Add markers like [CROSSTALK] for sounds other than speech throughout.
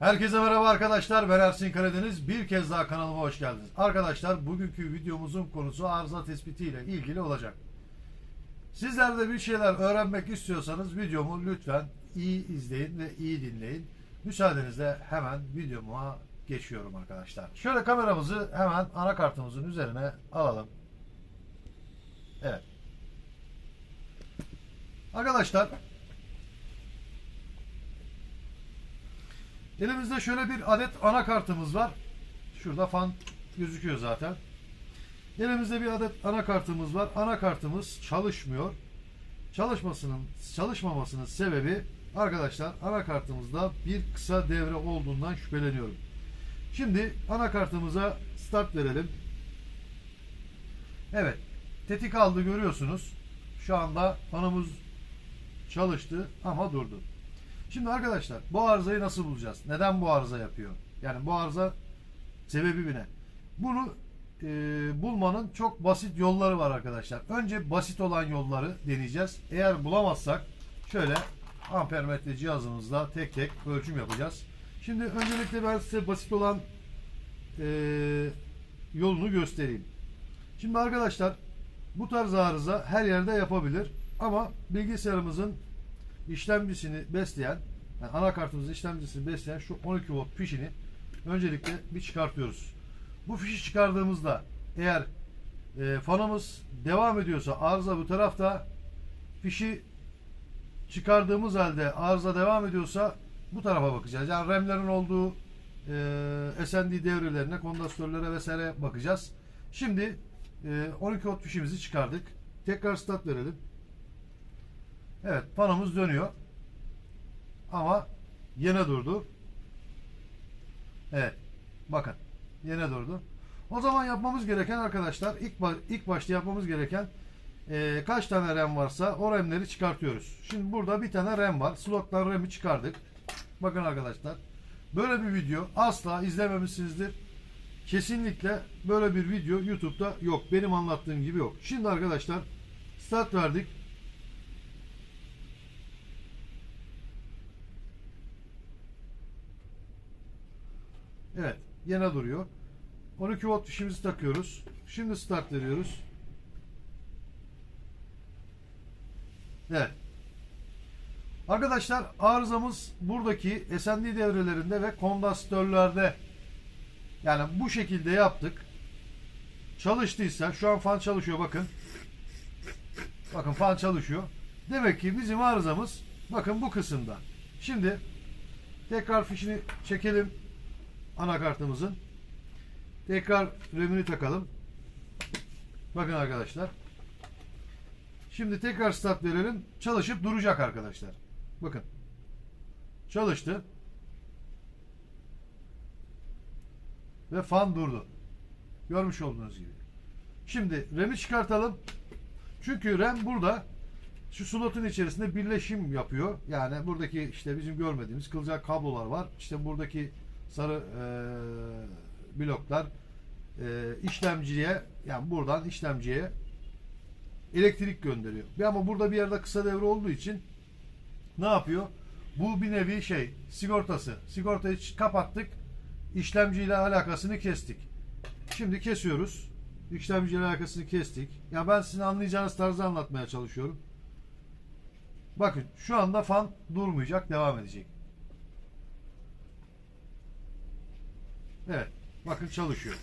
Herkese merhaba arkadaşlar. Ben Ersin Karadeniz. Bir kez daha kanalıma hoş geldiniz. Arkadaşlar bugünkü videomuzun konusu arıza tespiti ile ilgili olacak. Sizler de bir şeyler öğrenmek istiyorsanız videomu lütfen iyi izleyin ve iyi dinleyin. Müsaadenizle hemen videoma geçiyorum arkadaşlar. Şöyle kameramızı hemen anakartımızın üzerine alalım. Evet. Arkadaşlar Elimizde şöyle bir adet anakartımız var. Şurada fan gözüküyor zaten. Elimizde bir adet anakartımız var. Anakartımız çalışmıyor. Çalışmasının çalışmamasının sebebi arkadaşlar anakartımızda bir kısa devre olduğundan şüpheleniyorum. Şimdi anakartımıza start verelim. Evet. Tetik aldı görüyorsunuz. Şu anda fanımız çalıştı ama durdu. Şimdi arkadaşlar bu arızayı nasıl bulacağız? Neden bu arıza yapıyor? Yani bu arıza sebebi ne? Bunu e, bulmanın çok basit yolları var arkadaşlar. Önce basit olan yolları deneyeceğiz. Eğer bulamazsak şöyle ampermetre cihazımızla tek tek ölçüm yapacağız. Şimdi öncelikle ben size basit olan e, yolunu göstereyim. Şimdi arkadaşlar bu tarz arıza her yerde yapabilir ama bilgisayarımızın işlemcisini besleyen yani anakartımızın işlemcisini besleyen şu 12 volt fişini öncelikle bir çıkartıyoruz. Bu fişi çıkardığımızda eğer e, fanımız devam ediyorsa arıza bu tarafta fişi çıkardığımız halde arıza devam ediyorsa bu tarafa bakacağız. Yani RAM'lerin olduğu e, SND devrelerine, kondansatörlere vesaire bakacağız. Şimdi e, 12 volt fişimizi çıkardık. Tekrar start verelim. Evet fanımız dönüyor. Ama yine durdu. Evet. Bakın. Yine durdu. O zaman yapmamız gereken arkadaşlar ilk, ilk başta yapmamız gereken eee, kaç tane RAM varsa o RAM'leri çıkartıyoruz. Şimdi burada bir tane RAM var. Slottan RAM'i çıkardık. Bakın arkadaşlar. Böyle bir video asla izlememişsinizdir. Kesinlikle böyle bir video YouTube'da yok. Benim anlattığım gibi yok. Şimdi arkadaşlar start verdik. Evet. Yine duruyor. 12 volt fişimizi takıyoruz. Şimdi start veriyoruz. Evet. Arkadaşlar arızamız buradaki SND devrelerinde ve kondansatörlerde yani bu şekilde yaptık. Çalıştıysa şu an fan çalışıyor bakın. Bakın fan çalışıyor. Demek ki bizim arızamız bakın bu kısımda. Şimdi tekrar fişini çekelim anakartımızın. Tekrar RAM'ini takalım. Bakın arkadaşlar. Şimdi tekrar start verelim. Çalışıp duracak arkadaşlar. Bakın. Çalıştı. Ve fan durdu. Görmüş olduğunuz gibi. Şimdi RAM'i çıkartalım. Çünkü RAM burada şu slotun içerisinde birleşim yapıyor. Yani buradaki işte bizim görmediğimiz kılcal kablolar var. İşte buradaki sarı e, bloklar e, işlemciye yani buradan işlemciye elektrik gönderiyor. Ama burada bir yerde kısa devre olduğu için ne yapıyor? Bu bir nevi şey sigortası. Sigortayı kapattık. İşlemciyle alakasını kestik. Şimdi kesiyoruz. İşlemciyle alakasını kestik. Ya ben sizin anlayacağınız tarzda anlatmaya çalışıyorum. Bakın şu anda fan durmayacak, devam edecek. Evet. Bakın çalışıyor.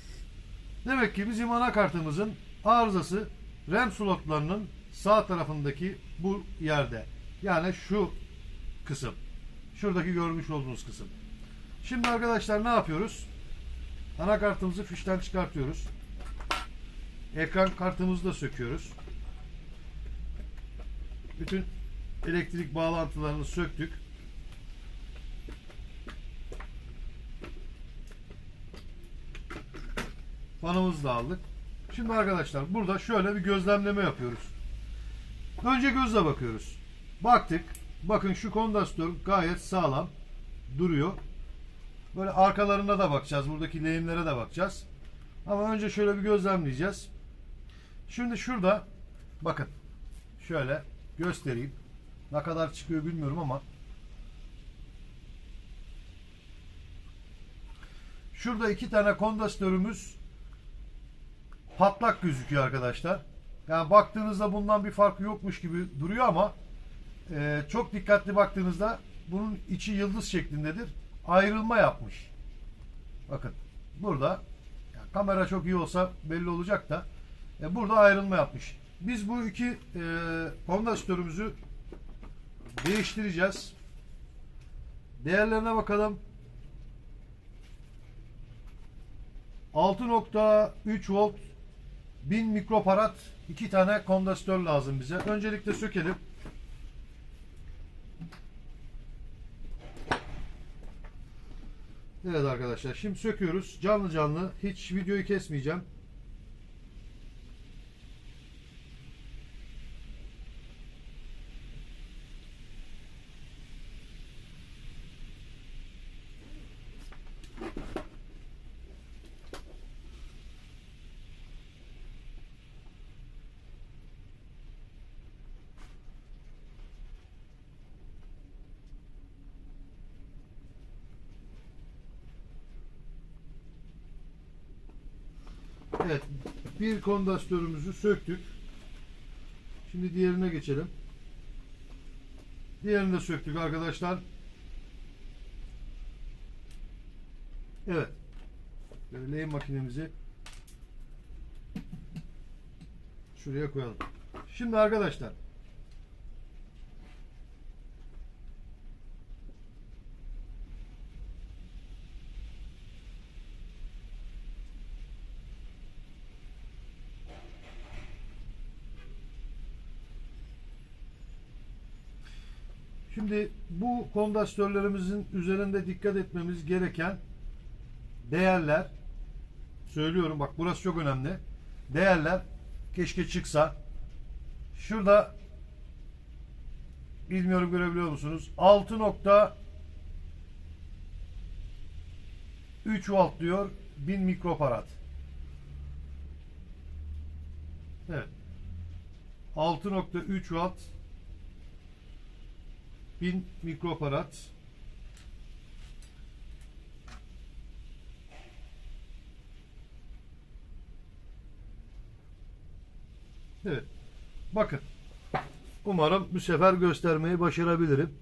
Demek ki bizim anakartımızın arızası RAM slotlarının sağ tarafındaki bu yerde. Yani şu kısım. Şuradaki görmüş olduğunuz kısım. Şimdi arkadaşlar ne yapıyoruz? Anakartımızı fişten çıkartıyoruz. Ekran kartımızı da söküyoruz. Bütün elektrik bağlantılarını söktük. Fanımızı da aldık. Şimdi arkadaşlar burada şöyle bir gözlemleme yapıyoruz. Önce gözle bakıyoruz. Baktık. Bakın şu kondansatör gayet sağlam duruyor. Böyle arkalarına da bakacağız. Buradaki lehimlere de bakacağız. Ama önce şöyle bir gözlemleyeceğiz. Şimdi şurada bakın şöyle göstereyim. Ne kadar çıkıyor bilmiyorum ama Şurada iki tane kondansatörümüz patlak gözüküyor arkadaşlar. Yani baktığınızda bundan bir farkı yokmuş gibi duruyor ama e, çok dikkatli baktığınızda bunun içi yıldız şeklindedir. Ayrılma yapmış. Bakın burada yani kamera çok iyi olsa belli olacak da e, burada ayrılma yapmış. Biz bu iki e, kondansatörümüzü değiştireceğiz. Değerlerine bakalım. 6.3 volt 1000 mikrofarad iki tane kondansatör lazım bize. Öncelikle sökelim. Evet arkadaşlar şimdi söküyoruz. Canlı canlı hiç videoyu kesmeyeceğim. Evet. Bir kondansatörümüzü söktük. Şimdi diğerine geçelim. Diğerini de söktük arkadaşlar. Evet. Böyle lehim makinemizi şuraya koyalım. Şimdi arkadaşlar Şimdi bu kondansatörlerimizin üzerinde dikkat etmemiz gereken değerler söylüyorum bak burası çok önemli. Değerler keşke çıksa. Şurada bilmiyorum görebiliyor musunuz? 6.3 volt diyor 1000 mikrofarad. Evet. 6.3 volt 1000 mikrofarad Evet. Bakın. Umarım bu sefer göstermeyi başarabilirim.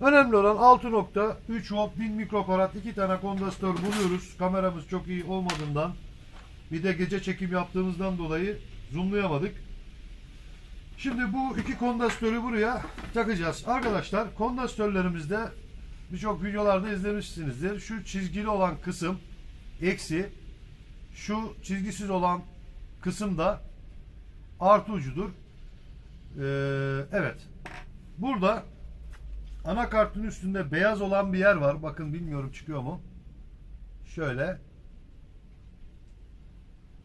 Önemli olan 6.3 volt 1000 mikrofarad iki tane kondansatör buluyoruz. Kameramız çok iyi olmadığından bir de gece çekim yaptığımızdan dolayı zoomlayamadık. Şimdi bu iki kondansatörü buraya takacağız. Arkadaşlar kondansatörlerimizde birçok videolarda izlemişsinizdir. Şu çizgili olan kısım eksi şu çizgisiz olan kısım da artı ucudur. Ee, evet. Burada anakartın üstünde beyaz olan bir yer var. Bakın bilmiyorum çıkıyor mu? Şöyle.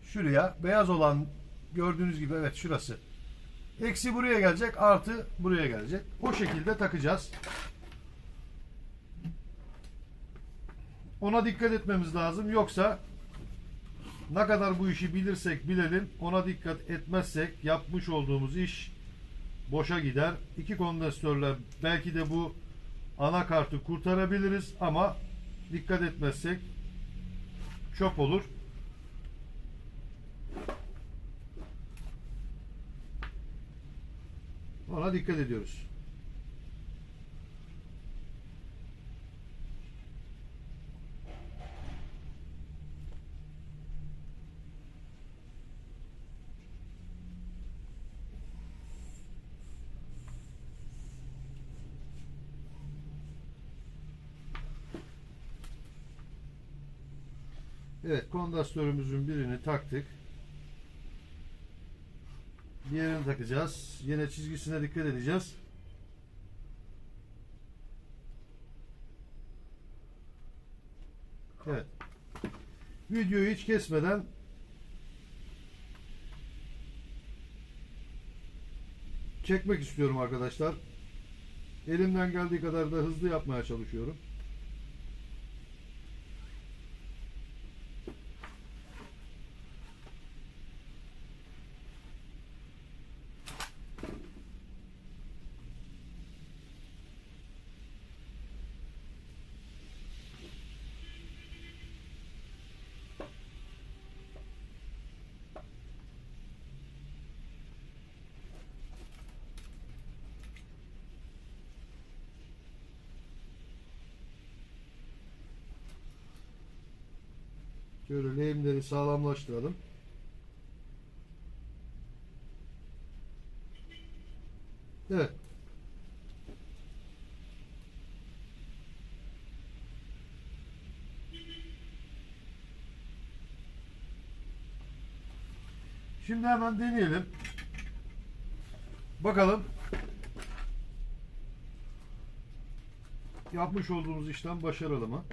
Şuraya beyaz olan gördüğünüz gibi evet şurası. Eksi buraya gelecek, artı buraya gelecek. O şekilde takacağız. Ona dikkat etmemiz lazım. Yoksa ne kadar bu işi bilirsek bilelim, ona dikkat etmezsek yapmış olduğumuz iş boşa gider. İki kondansatörler belki de bu anakartı kurtarabiliriz ama dikkat etmezsek çöp olur. Ona dikkat ediyoruz. Evet, kondansatörümüzün birini taktık. Diğerini takacağız. Yine çizgisine dikkat edeceğiz. Evet. Videoyu hiç kesmeden çekmek istiyorum arkadaşlar. Elimden geldiği kadar da hızlı yapmaya çalışıyorum. Şöyle lehimleri sağlamlaştıralım. Evet. Şimdi hemen deneyelim. Bakalım. Yapmış olduğumuz işlem başarılı mı?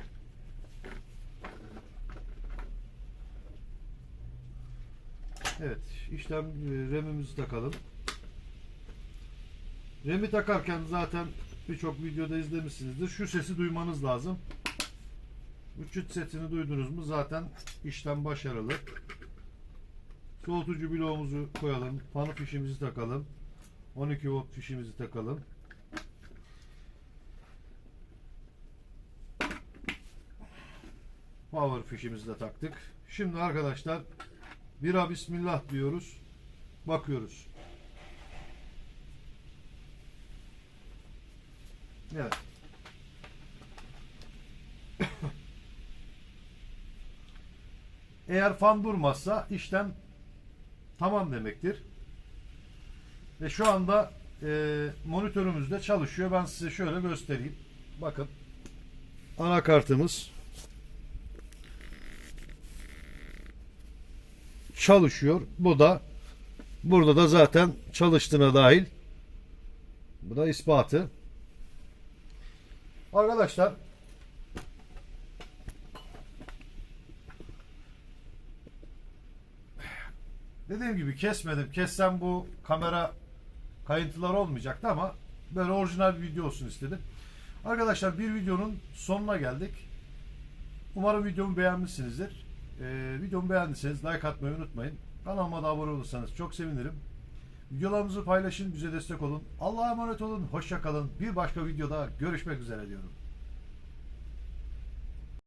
Evet, işlem e, remimizi takalım. Remi takarken zaten birçok videoda izlemişsinizdir. Şu sesi duymanız lazım. Bu çıt sesini duydunuz mu zaten işlem başarılı. Soğutucu bloğumuzu koyalım. Fanı fişimizi takalım. 12 volt fişimizi takalım. Power fişimizi de taktık. Şimdi arkadaşlar bira bismillah diyoruz. Bakıyoruz. Evet. [COUGHS] Eğer fan durmazsa işlem tamam demektir. Ve şu anda e, monitörümüzde çalışıyor. Ben size şöyle göstereyim. Bakın. Anakartımız çalışıyor. Bu da burada da zaten çalıştığına dahil. Bu da ispatı. Arkadaşlar Dediğim gibi kesmedim. Kessem bu kamera kayıntılar olmayacaktı ama böyle orijinal bir video olsun istedim. Arkadaşlar bir videonun sonuna geldik. Umarım videomu beğenmişsinizdir. Ee, videomu beğendiyseniz like atmayı unutmayın. Kanalıma da abone olursanız çok sevinirim. Videolarımızı paylaşın, bize destek olun. Allah'a emanet olun, hoşça kalın. Bir başka videoda görüşmek üzere diyorum.